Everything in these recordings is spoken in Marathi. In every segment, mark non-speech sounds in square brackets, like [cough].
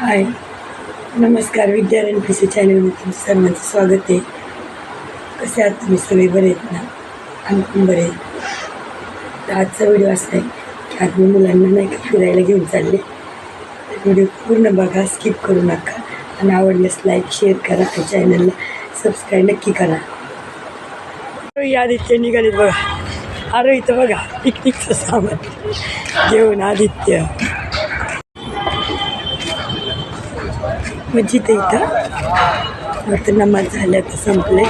हाय. नमस्कार विद्यारण पी सी चॅनलमध्ये तुमचं सर्वांचं स्वागत आहे. कसे आहात तुम्ही? सगळे बरे आहेत ना? आम्ही पण बरे तर आजचा व्हिडिओ असा आहे की आज मी मुलांना नाही का फिरायला घेऊन चालले. व्हिडिओ पूर्ण बघा स्किप करू नका. आणि आवडल्यास लाईक शेअर करा त्या चॅनलला सबस्क्राईब नक्की करा. या आदित्य निघालेत बघा. अरे इथं बघा पिकनिकचं सामान. घेऊन आदित्य. मस्जिद आहे इथं. वाटतं नमाज झाल्या तर संपले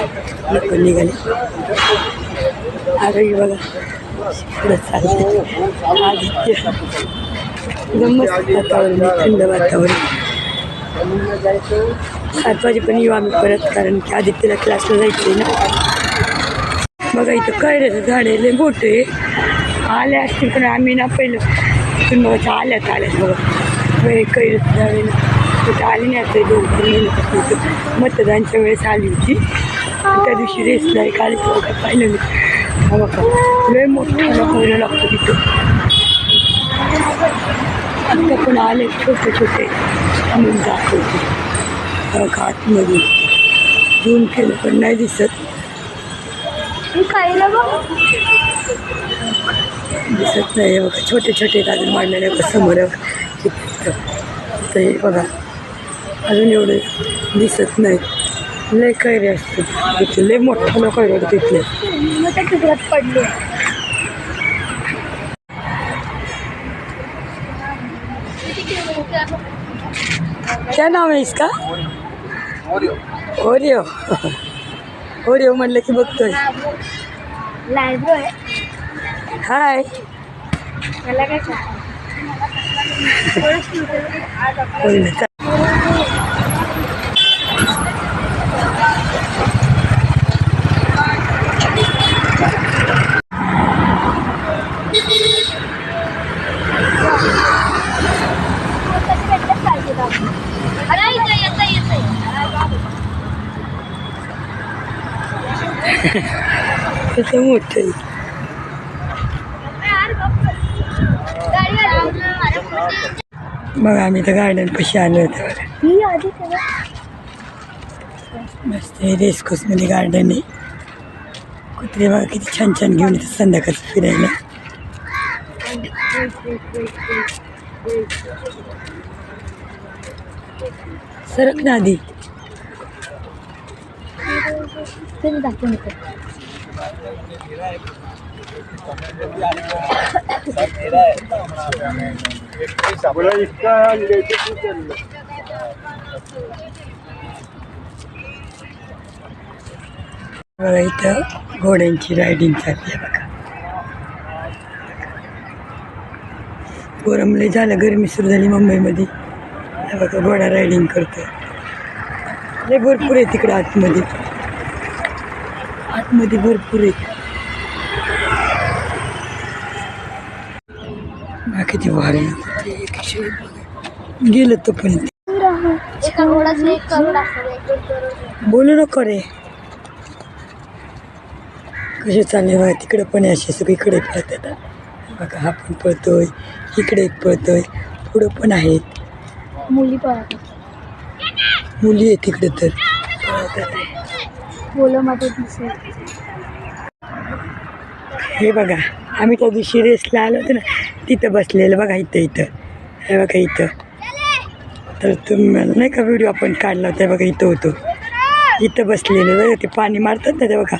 लोक निघाले. अरे बघा. पुढं चालले आदित्य. एकदम वातावरण थंड वातावरण. सात वाजेपर्यंत येऊ आम्ही परत कारण की आदित्यला क्लासला जायचं ना. बघा इथं कैऱ्याचं झाड आहे लय मोठं आहे. आल्या असतील पण आम्ही ना पहिलं. तिथून बघा आल्यात आल्यात बघा. वेळ कैऱ्याचं झाड आहे ना तिथं आली नाही आता दोन तीन मतदानच्या वेळेस आली होती. त्या दिवशी एक आली तेव्हा काय पाहिलं मी. हा बघा लय मोठं लागतं तिथं. आता पण आले छोटे छोटे. म्हणून दाखवते. बघा आतमध्ये. झूम केलं पण नाही दिसत. दिसत नाही बघा. छोटे छोटे अजून मांडलेले समोर. आहे बघा. इथं इथं हे बघा. अजून एवढे दिसत नाहीत लय कैरे असतात तिथे. लय मोठा लोक आहे बघा तिथले मग त्या तुकड्यात पडले क्या नाव आहे इसका? ओरिओ. ओरिओ म्हणलं की बघतोय. लायब्रो आहे. हाय. मला काय Это мутный. बघा आम्ही तर गार्डन पशी आलो होतो. ही मस्त हे रेसकोसमध्ये गार्डन आहे. कुत्रे बघा किती छान छान घेऊन येतात संध्याकाळचं फिरायला. सरक ना आधी. तुम्ही दाखवून बघा इथं घोड्यांची रायडिंग चालली आहे बघा. गोरमले झालं गरमी सुरू झाली मुंबईमध्ये. बघा घोडा रायडिंग करतो भरपूर आहे तिकडं आतमध्ये. आतमध्ये भरपूर आहे. बघा किती भारी. गेलं तो पण. बोलू नको रे. कसे चालले बघा तिकडं पण असे सगळीकडे पळतात बघा हा पण पळतोय इकडे पळतोय पुढं पण आहेत मुली पळत मुली आहेत तिकडे तर. पळतात बोलमध्ये दिसत हे बघा. आम्ही त्या दिवशी रेसला आलो होतो ना तिथं बसलेलं बघा इथं इथं. हे बघा इथं. तर तुम्हाला नाही का व्हिडिओ आपण काढला होता बघा इथं होतो. इथं बसलेलं बघा ते पाणी मारतात ना ते बघा.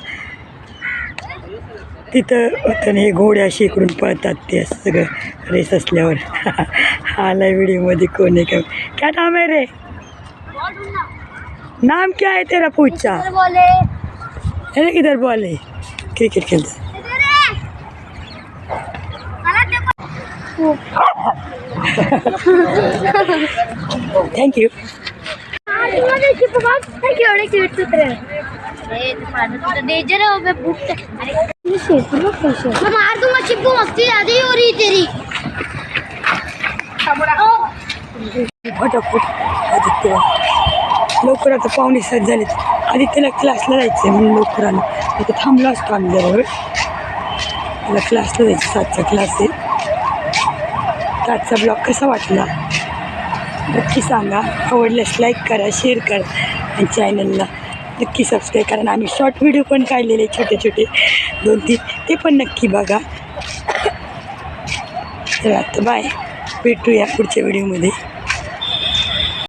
तिथं होतं ना हे घोडे असे इकडून पळतात ते असं सगळं रेस असल्यावर. [laughs] आला व्हिडिओमध्ये कोण आहे का? क्या नाम है रे? नाम क्या है तेरा पूछा? है ना किधर बॉल. है क्रिकेट खेलते थँक्यू केवढे क्यूट कुत्रे डेंजर है मैं बुक अरे शेपू ना कैसे मैं मार दूंगा चिप्पू मस्ती ज्यादा ही हो रही तेरी फटाफट. आदित्य. लवकर आता पाहुणे सात झाले आदित्यला क्लासला जायचं आहे म्हणून लवकर आलं. आता थांबलो असतो आम्ही जरा त्याला क्लासला जायचं सातचा क्लास आहे. तर आजचा ब्लॉग कसा वाटला? नक्की सांगा. आवडल्यास लाईक करा शेअर करा आणि चॅनलला नक्की सबस्क्राईब करा. आम्ही शॉर्ट व्हिडिओ पण काढलेले छोटे छोटे. दोन तीन ते पण नक्की बघा. तर आता बाय भेटूया पुढच्या व्हिडिओमध्ये